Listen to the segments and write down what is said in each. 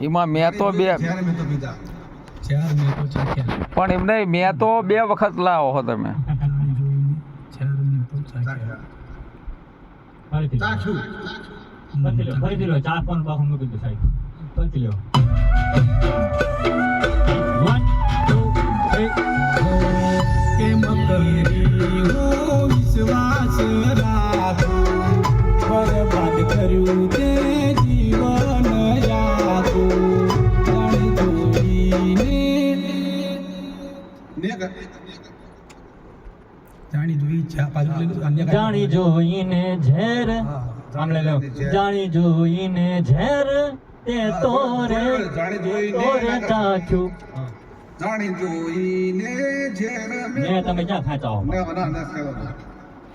એમાં મેં તો બે પણ એમ નહીં મેં તો બે વખત લાવો હો તમે. ચાર પણ બાહુ મૂકી દો સાહેબ. પછી લો. કર્યું તે જીવન જાણી જોઈને. ઝેર. લો. જાણી જોઈને ઝેર. તે તોરે જાણી જોઈને તોરે ચાખ્યું. જાણી જોઈને ઝેર. મેં તમે ક્યાં ખાતા હો? ના ના ના.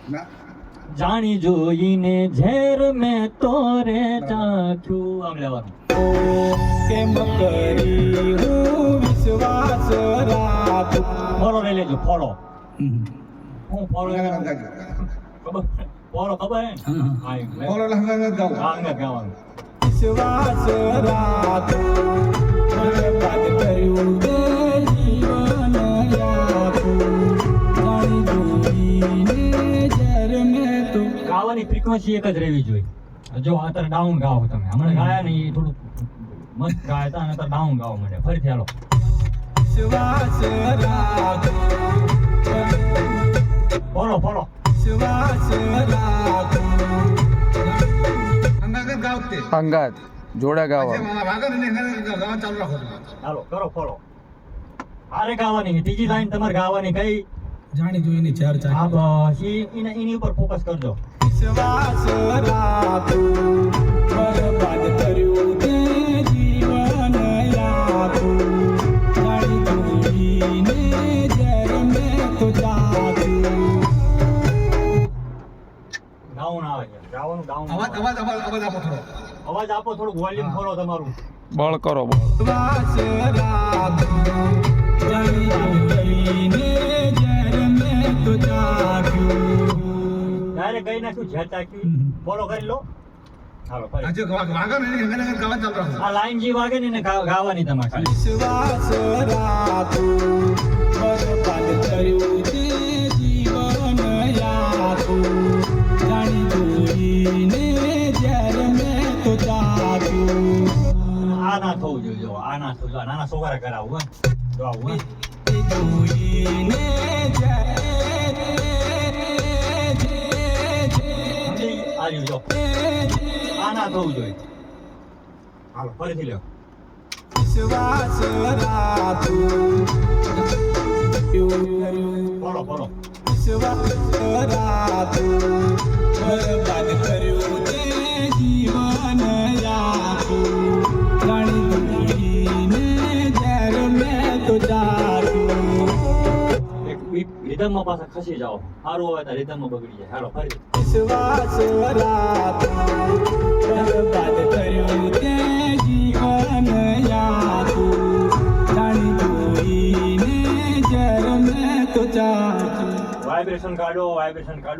ના. જાણી જોઈને ઝેર મેં તોરે ચાખ્યું. આમ લેવાનું કેમ કરી હું વિશ્વાસ રાખું? ફોલો લઈ લેજો ફળો હું ફળો ગાજો. ખબર? હે હા, લંગા ગાવાનું. વિશ્વાસ રાખું. કર્યું. ફ્રીક્વન્સી એક જ રહેવી જોઈએ. જો અત્યારે ડાઉન ગાઓ તમે. હમણાં ગાયા નહીં એ થોડુંક મસ્ત ગાયા હતા અત્યારે ડાઉન ગાવા માંડ્યા ફરીથી હાલો. બોલો બોલો ગાઓ. અંગાત જોડા ગાવા. ચાલુ રાખો તમે. હાલો કરો ફોલો. હારે ગાવાની ત્રીજી લાઈન તમારે ગાવાની કઈ? જાણી જોઈને ચાર ચાર હા બસ. એની ઉપર ફોકસ કરજો. વિશ્વાસ રાખું બરબાદ કર્યું તે જીવન યાતું જાણી જોઈને જ્યારે મેં તો જાગ્યું ડાઉન આવે છે. ગાવાનું ડાઉન અવાજ અવાજ અવાજ અવાજ આપો થોડો. અવાજ આપો થોડુંક વોલ્યુમ ખોલો તમારું. બળ કરો બળ. વિશ્વાસ રાખું જ્યાં ચાખ્યું ફોલો કરી લો. આ લાઈન જે વાગે ને ગાવાની તમારે ખાલી. વિશ્વાસ રાખું બરબાદ કર્યું તે જીવન યાતું જાણી જોઈને જ્યારે મેં તો જાગ્યું આ ના થવું જોઈએ જો આના ના થવું જોઈએ. નાના છોકરા કરાવું હે. જો આવું હે. રહ્યું જો આના થવું જોઈએ. હાલો ફરીથી લ્યો. વિશ્વાસ રાખું ફોલો ફોલો વિશ્વાસ રાખું રિધમમાં પાછા ખસી જાઓ. સારું હોય તો રિધમમાં બગડી જાય. હાલો ફરી વિશ્વાસ બરબાદ કર્યું તે જીવન યાતું જાણી જ્યારે તો જાગ્યું વાઇબ્રેશન કાઢો વાઇબ્રેશન કાઢો.